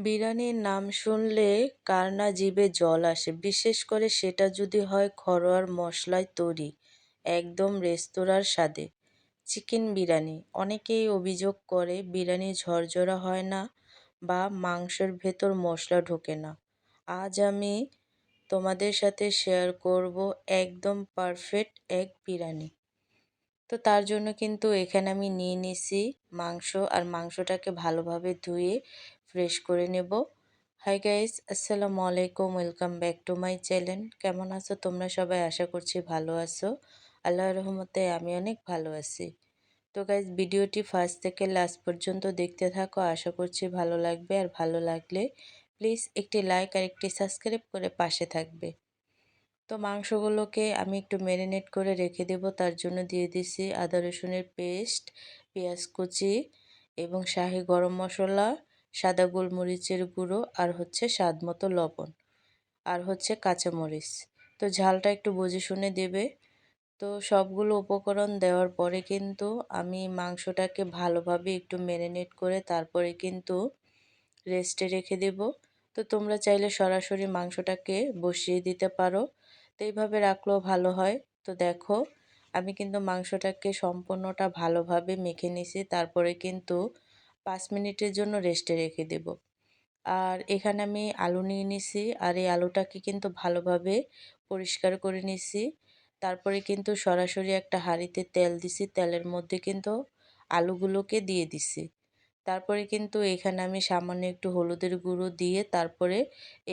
বিরিয়ানির নাম শুনলে কার না জিভে জল আসে। বিশেষ করে সেটা যদি হয় ঘরোয়ার মশলায় তৈরি, একদম রেস্তোরাঁর স্বাদে। চিকেন বিরিয়ানি, অনেকেই অভিযোগ করে বিরিয়ানি ঝরঝরা হয় না বা মাংসের ভেতর মশলা ঢোকে না। আজ আমি তোমাদের সাথে শেয়ার করব একদম পারফেক্ট এক বিরিয়ানি। তো তার জন্য কিন্তু এখানে আমি নিয়ে নিছি মাংস, আর মাংসটাকে ভালোভাবে ধুয়ে ফ্রেশ করে নেব। হাই গাইস আসসালামু আলাইকুম welcome back to my channel কেমন আছো তোমরা সবাই? আশা করছি ভালো আছো। আল্লাহর রহমতে আমি অনেক ভালো আছি। তো গাইজ ভিডিওটি ফার্স্ট থেকে লাস্ট পর্যন্ত দেখতে থাকো। আশা করছি ভালো লাগবে আর ভালো লাগলে প্লিজ একটি লাইক আর একটি সাবস্ক্রাইব করে পাশে থাকবে। তো মাংসগুলোকে আমি একটু ম্যারিনেট করে রেখে দেব। তার জন্য দিয়ে দিছি আদা রসুনের পেস্ট পেঁয়াজ কুচি এবং শাহি গরম মশলা। সাদা গোলমরিচের গুঁড়ো আর হচ্ছে স্বাদ মতো লবণ আর হচ্ছে কাঁচামরিচ। তো ঝালটা একটু বুঝে শুনে দেবে। তো সবগুলো উপকরণ দেওয়ার পরে কিন্তু আমি মাংসটাকে ভালোভাবে একটু ম্যারিনেট করে তারপরে কিন্তু রেস্টে রেখে দেব। তো তোমরা চাইলে সরাসরি মাংসটাকে বসিয়ে দিতে পারো। তো এইভাবে রাখলেও ভালো হয়। তো দেখো, আমি কিন্তু মাংসটাকে সম্পূর্ণটা ভালোভাবে মেখে নিছি তারপরে কিন্তু পাঁচ মিনিটের জন্য রেস্টে রেখে দেব। আর এখানে আমি আলু নিয়ে নিছি, আর এই আলুটাকে কিন্তু ভালোভাবে পরিষ্কার করে নিছি। তারপরে কিন্তু সরাসরি একটা হাঁড়িতে তেল দিছি, তেলের মধ্যে কিন্তু আলুগুলোকে দিয়ে দিছি। তারপরে কিন্তু এখানে আমি সামান্য একটু হলুদের গুঁড়ো দিয়ে তারপরে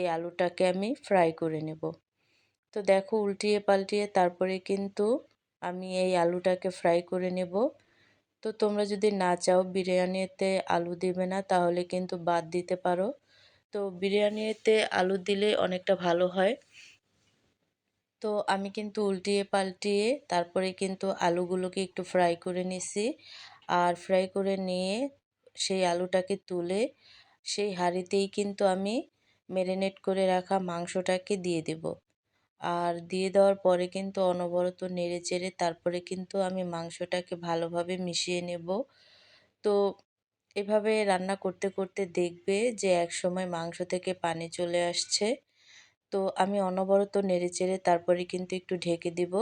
এই আলুটাকে আমি ফ্রাই করে নেব। তো দেখো, উল্টিয়ে পাল্টিয়ে তারপরে কিন্তু আমি এই আলুটাকে ফ্রাই করে নেব। তো তোমরা যদি না চাও বিরিয়ানিতে আলু দেবে না, তাহলে কিন্তু বাদ দিতে পারো। তো বিরিয়ানিতে আলু দিলে অনেকটা ভালো হয়। তো আমি কিন্তু উল্টিয়ে পাল্টিয়ে তারপরে কিন্তু আলুগুলোকে একটু ফ্রাই করে নিছি। আর ফ্রাই করে নিয়ে সেই আলুটাকে তুলে সেই হাঁড়িতেই কিন্তু আমি ম্যারিনেট করে রাখা মাংসটাকে দিয়ে দেব। আর দিয়ে দেওয়ার পরে কিন্তু অনবরত নেড়ে চেড়ে তারপরে কিন্তু আমি মাংসটাকে ভালোভাবে মিশিয়ে নেব। তো এভাবে রান্না করতে করতে দেখবে যে এক সময় মাংস থেকে পানি চলে আসছে। তো আমি অনবরত নেড়ে চেড়ে তারপরে কিন্তু একটু ঢেকে দিব।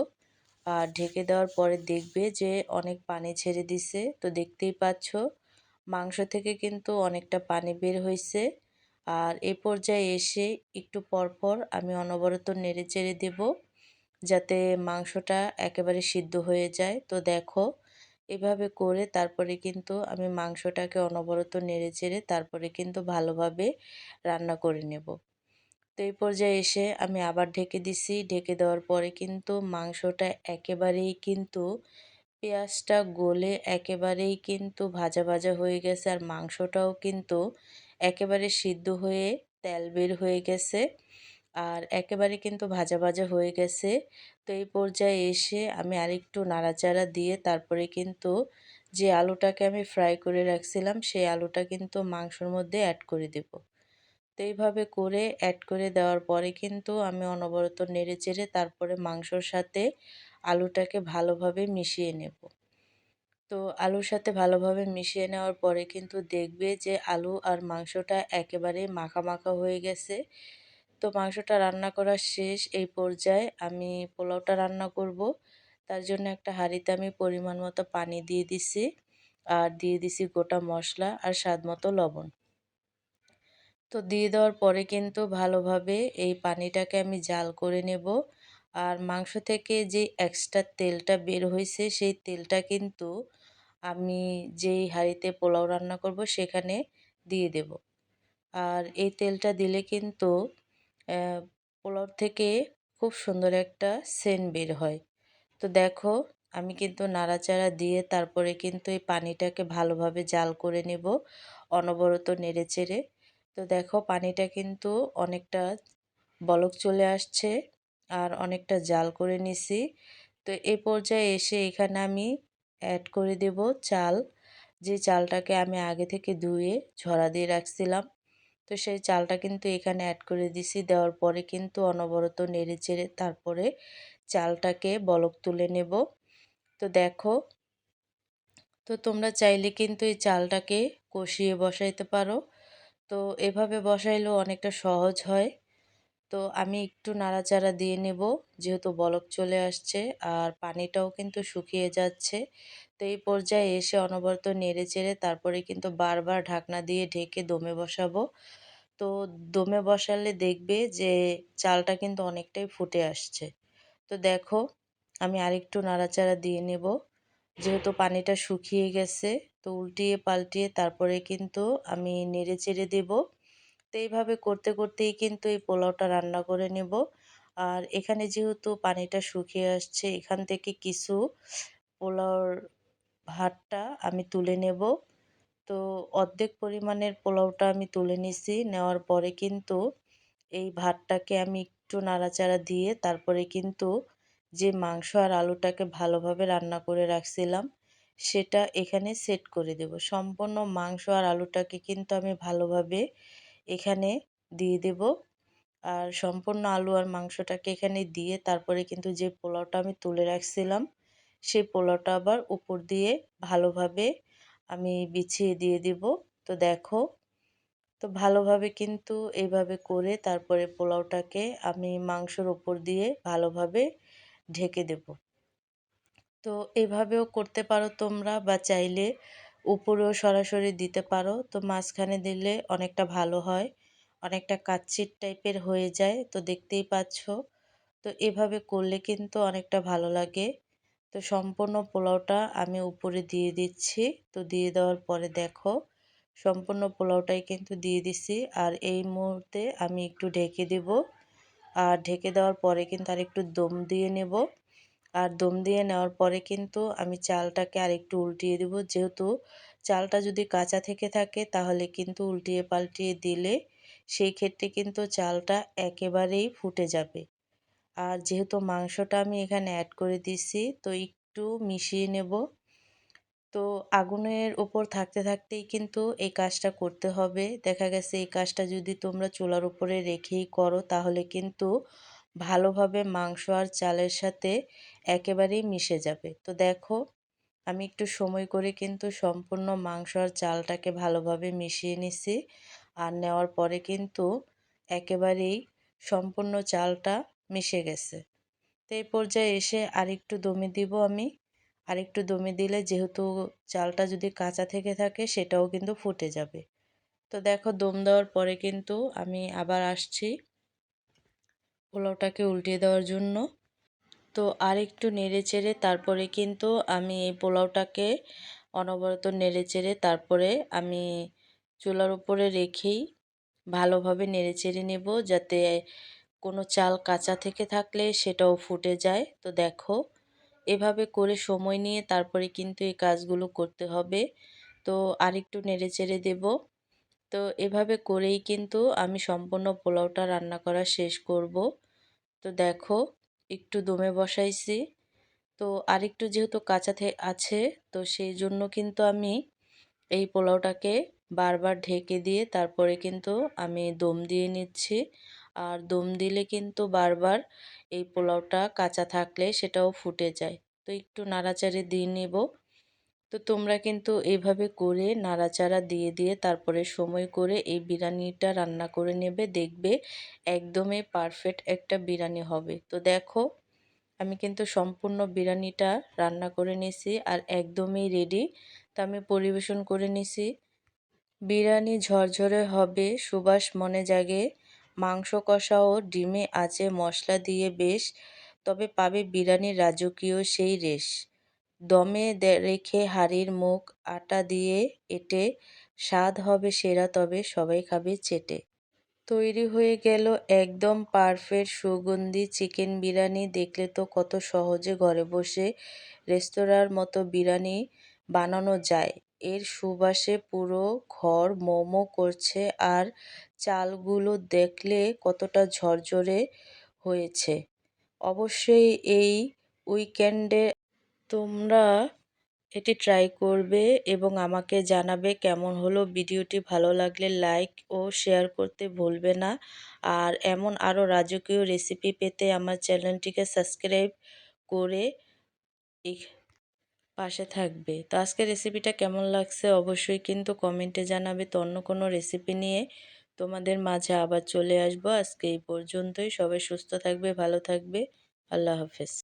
আর ঢেকে দেওয়ার পরে দেখবে যে অনেক পানি ছেড়ে দিছে। তো দেখতেই পাচ্ছ, মাংস থেকে কিন্তু অনেকটা পানি বের হয়েছে আর এ পর্যায়ে এসে একটু পরপর আমি অনবরত নেড়ে চেড়ে দেব যাতে মাংসটা একেবারে সিদ্ধ হয়ে যায়। তো দেখো, এভাবে করে তারপরে কিন্তু আমি মাংসটাকে অনবরত নেড়ে চেড়ে তারপরে কিন্তু ভালোভাবে রান্না করে নেব। তো এই পর্যায়ে এসে আমি আবার ঢেকে দিছি। ঢেকে দেওয়ার পরে কিন্তু মাংসটা একেবারেই কিন্তু পেঁয়াজটা গলে একেবারেই কিন্তু ভাজা ভাজা হয়ে গেছে আর মাংসটাও কিন্তু একেবারে সিদ্ধ হয়ে তেল বের হয়ে গেছে। আর একেবারে কিন্তু ভাজা ভাজা হয়ে গেছে। তো এই পর্যায়ে এসে আমি আরেকটু নাড়াচাড়া দিয়ে তারপরে কিন্তু যে আলুটাকে আমি ফ্রাই করে রাখছিলাম, সেই আলুটা কিন্তু মাংসর মধ্যে অ্যাড করে দেব। তো এইভাবে করে অ্যাড করে দেওয়ার পরে কিন্তু আমি অনবরত নেড়ে চেড়ে তারপরে মাংসর সাথে আলুটাকে ভালোভাবে মিশিয়ে নেব। তো আলুর সাথে ভালোভাবে মিশিয়ে নেওয়ার পরে কিন্তু দেখবে যে আলু আর মাংসটা একেবারে মাখা মাখা হয়ে গেছে। তো মাংসটা রান্না করা শেষ, এই পর্যায়ে আমি পোলাওটা রান্না করব। তার জন্য একটা হাঁড়িতে আমি পরিমাণ মতো পানি দিয়ে দিছি আর দিয়ে দিছি গোটা মশলা আর স্বাদ মতো লবণ। তো দিয়ে দেওয়ার পরে কিন্তু ভালোভাবে এই পানিটাকে আমি জাল করে নেব আর মাংস থেকে যে এক্সট্রা তেলটা বের হয়েছে সেই তেলটা কিন্তু আমি যেই হাঁড়িতে পোলাও রান্না করব সেখানে দিয়ে দেব। আর এই তেলটা দিলে কিন্তু পোলাও থেকে খুব সুন্দর একটা সেন বের হয়। তো দেখো, আমি কিন্তু নাড়াচাড়া দিয়ে তারপরে কিন্তু এই পানিটাকে ভালোভাবে জাল করে নেব অনবরত নেড়ে চেড়ে। তো দেখো, পানিটা কিন্তু অনেকটা বলক চলে আসছে আর অনেকটা জাল করে নিছি। তো এই পর্যায়ে এসে এখানে আমি অ্যাড করে দেব চাল। যে চালটাকে আমি আগে থেকে ধুয়ে ঝরা দিয়ে রাখছিলাম। তো সেই চালটা কিন্তু এখানে অ্যাড করে দিছি। দেওয়ার পরে কিন্তু অনবরত নেড়ে চেড়ে তারপরে চালটাকে বলক তুলে নেব। তো দেখো, তো তোমরা চাইলে কিন্তু এই চালটাকে কষিয়ে বসাইতে পারো। তো এভাবে বসাইলেও অনেকটা সহজ হয়। তো আমি একটু নাড়াচাড়া দিয়ে নেব, যেহেতু বলক চলে আসছে আর পানিটাও কিন্তু শুকিয়ে যাচ্ছে। তো এই পর্যায়ে এসে অনবরত নেড়ে চেড়ে তারপরে কিন্তু বারবার ঢাকনা দিয়ে ঢেকে দমে বসাবো। তো দমে বসালে দেখবে যে চালটা কিন্তু অনেকটাই ফুটে আসছে। তো দেখো, আমি আরেকটু নাড়াচাড়া দিয়ে নেব। যেহেতু পানিটা শুকিয়ে গেছে, তো উল্টিয়ে পাল্টিয়ে তারপরে কিন্তু আমি নেড়ে চেড়ে দেবো। এইভাবে করতে, করতেই কিন্তু এই পোলাওটা রান্না করে নেব। আর এখানে যেহেতু পানিটা শুকিয়ে আসছে, এখান থেকে কিছু পোলাওর ভাতটা আমি তুলে নেব। তো অর্ধেক পরিমাণের পোলাওটা আমি তুলে নিছি, নেওয়ার পরে কিন্তু এই ভাতটাকে আমি একটু নাড়াচাড়া দিয়ে তারপরে কিন্তু যে মাংস আর আলুটাকে ভালোভাবে রান্না করে রাখছিলাম, সেটা এখানে সেট করে দেব। সম্পূর্ণ মাংস আর আলুটাকে কিন্তু আমি ভালোভাবে এখানে দিয়ে দেব। আর সম্পূর্ণ আলু আর মাংসটাকে এখানে দিয়ে তারপরে কিন্তু যে পোলাওটা আমি তুলে রাখছিলাম, সেই পোলাওটা আবার উপর দিয়ে ভালোভাবে আমি বিছিয়ে দিয়ে দিব। তো দেখো, তো ভালোভাবে কিন্তু এইভাবে করে তারপরে পোলাওটাকে আমি মাংসর উপর দিয়ে ভালোভাবে ঢেকে দেব। তো এভাবেও করতে পারো তোমরা বা চাইলে উপরেও সরাসরি দিতে পারো। তো মাঝখানে দিলে অনেকটা ভালো হয়। অনেকটা কাচ্চির টাইপের হয়ে যায়, তো দেখতেই পাচ্ছ। তো এভাবে করলে কিন্তু অনেকটা ভালো লাগে। তো সম্পূর্ণ পোলাওটা আমি উপরে দিয়ে দিচ্ছি। তো দিয়ে দেওয়ার পরে দেখো, সম্পূর্ণ পোলাওটাই কিন্তু দিয়ে দিছি। আর এই মুহূর্তে আমি একটু ঢেকে দেব। আর ঢেকে দেওয়ার পরে কিন্তু আর একটু দম দিয়ে নেব। আর দম দিয়ে নেওয়ার পরে কিন্তু আমি চালটাকে আর একটু উল্টিয়ে দেব। যেহেতু চালটা যদি কাঁচা থেকে থাকে, তাহলে কিন্তু উল্টিয়ে পাল্টিয়ে দিলে সেই ক্ষেত্রে কিন্তু চালটা একেবারেই ফুটে যাবে। আর যেহেতু মাংসটা আমি এখানে অ্যাড করে দিছি, তো একটু মিশিয়ে নেব। তো আগুনের ওপর থাকতে থাকতেই কিন্তু এই কাজটা করতে হবে। দেখা গেছে এই কাজটা যদি তোমরা চুলার উপরে রেখেই করো, তাহলে কিন্তু ভালোভাবে মাংস আর চালের সাথে একেবারেই মিশে যাবে। তো দেখো, আমি একটু সময় করে কিন্তু সম্পূর্ণ মাংস আর চালটাকে ভালোভাবে মিশিয়ে নিছি। আর নেওয়ার পরে কিন্তু একেবারেই সম্পূর্ণ চালটা মিশে গেছে। তো এই পর্যায়ে এসে আরেকটু দমে দিব আমি। আরেকটু দমে দিলে যেহেতু চালটা যদি কাঁচা থেকে থাকে, সেটাও কিন্তু ফুটে যাবে। তো দেখো, দম দেওয়ার পরে কিন্তু আমি আবার আসছি। পোলাওটাকে উল্টিয়ে দেওয়ার জন্য। তো আর একটু নেড়ে চেড়ে তারপরে কিন্তু আমি এই পোলাওটাকে অনবরত নেড়ে চেড়ে তারপরে আমি চুলার উপরে রেখেই ভালোভাবে নেড়ে চেড়ে নেব যাতে কোনো চাল কাঁচা থেকে থাকলে সেটাও ফুটে যায়। তো দেখো, এভাবে করে সময় নিয়ে তারপরে কিন্তু এই কাজগুলো করতে হবে। তো আরেকটু নেড়ে চেড়ে দেব। তো এভাবে করেই কিন্তু আমি সম্পূর্ণ পোলাওটা রান্না করা শেষ করব। তো দেখো, একটু দমে বসাইছি। তো আরেকটু যেহেতু কাঁচা আছে, তো সেই জন্য কিন্তু আমি এই পোলাওটাকে বারবার ঢেকে দিয়ে তারপরে কিন্তু আমি দম দিয়ে নিচ্ছি। আর দম দিলে কিন্তু বারবার এই পোলাওটা কাঁচা থাকলে সেটাও ফুটে যায়। তো একটু নাড়াচাড়ে দিয়ে নেব। তো তোমরা কিন্তু এইভাবে করে নাড়াচাড়া দিয়ে দিয়ে তারপরে সময় করে এই বিরিয়ানিটা রান্না করে নেবে। দেখবে একদমই পারফেক্ট একটা বিরিয়ানি হবে। তো দেখো, আমি কিন্তু সম্পূর্ণ বিরিয়ানিটা রান্না করে নিছি আর একদমই রেডি তা আমি পরিবেশন করে নিছি বিরিয়ানি ঝরঝরে হবে, সুবাস মনে জাগে। মাংস কষা ও ডিমে আছে মশলা দিয়ে বেশ। তবে পাবে বিরিয়ানির রাজকীয় সেই রেশ। দমে রেখে হাড়ির মুখ আটা দিয়ে এটে, স্বাদ হবে সেরা তবে সবাই খাবে চেটে। তৈরি হয়ে গেল একদম পারফেক্ট সুগন্ধি চিকেন বিরিয়ানি। দেখলে তো কত সহজে ঘরে বসে রেস্তোরাঁর মতো বিরিয়ানি বানানো যায়। এর সুবাসে পুরো ঘর মোমো করছে আর চালগুলো দেখলে কতটা ঝরঝরে হয়েছে। অবশ্যই এই উইকেন্ডে তোমরা এটি ট্রাই করবে এবং আমাকে জানাবে কেমন হলো ভিডিওটি। ভালো লাগলে লাইক ও শেয়ার করতে ভুলবে না। আর এমন আরও রাজকীয় রেসিপি পেতে আমার চ্যানেলটিকে সাবস্ক্রাইব করে পাশে থাকবে। তো আজকে রেসিপিটা কেমন লাগছে অবশ্যই কিন্তু কমেন্টে জানাবে। তো অন্য কোনো রেসিপি নিয়ে তোমাদের মাঝে আবার চলে আসব। আজকে এই পর্যন্তই। সবাই সুস্থ থাকবে, ভালো থাকবে। আল্লাহ হাফেজ।